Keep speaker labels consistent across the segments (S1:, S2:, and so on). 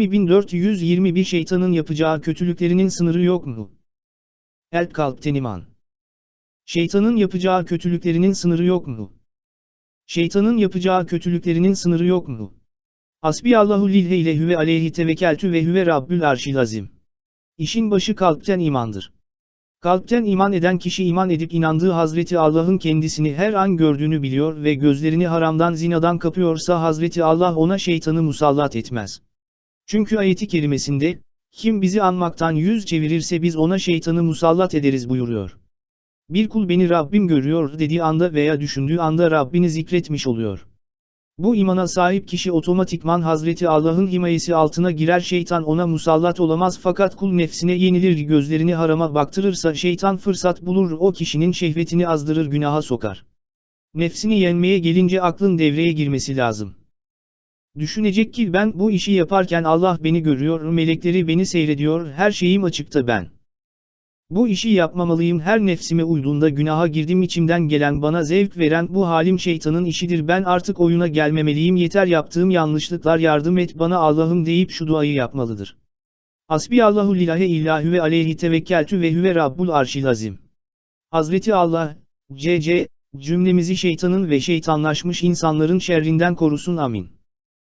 S1: 20421 Şeytanın yapacağı kötülüklerinin sınırı yok mu? El kalpten iman. Şeytanın yapacağı kötülüklerinin sınırı yok mu? Şeytanın yapacağı kötülüklerinin sınırı yok mu? Hasbiyallahu lilhe ile hüve aleyhi tevekeltü ve hüve rabbül arşil azim. İşin başı kalpten imandır. Kalpten iman eden kişi iman edip inandığı Hazreti Allah'ın kendisini her an gördüğünü biliyor ve gözlerini haramdan zinadan kapıyorsa Hazreti Allah ona şeytanı musallat etmez. Çünkü ayeti kerimesinde, kim bizi anmaktan yüz çevirirse biz ona şeytanı musallat ederiz buyuruyor. Bir kul beni Rabbim görüyor dediği anda veya düşündüğü anda Rabbini zikretmiş oluyor. Bu imana sahip kişi otomatikman Hazreti Allah'ın himayesi altına girer şeytan ona musallat olamaz fakat kul nefsine yenilir gözlerini harama baktırırsa şeytan fırsat bulur o kişinin şehvetini azdırır günaha sokar. Nefsini yenmeye gelince aklın devreye girmesi lazım. Düşünecek ki ben bu işi yaparken Allah beni görüyor, melekleri beni seyrediyor, her şeyim açıkta ben. Bu işi yapmamalıyım her nefsime uyduğunda günaha girdim içimden gelen bana zevk veren bu halim şeytanın işidir ben artık oyuna gelmemeliyim yeter yaptığım yanlışlıklar yardım et bana Allah'ım deyip şu duayı yapmalıdır. Hasbiyallahu lillahi illahü ve aleyhi tevekkeltü ve hüve rabbul arşil azim. Hazreti Allah, C.C. cümlemizi şeytanın ve şeytanlaşmış insanların şerrinden korusun amin.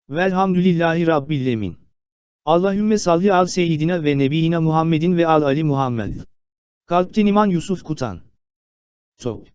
S1: Velhamdülillahi Rabbil. Allahümme salli al seyyidina ve nebiyina Muhammedin ve al Ali Muhammed. Kalpten iman Yusuf Kutan. Top.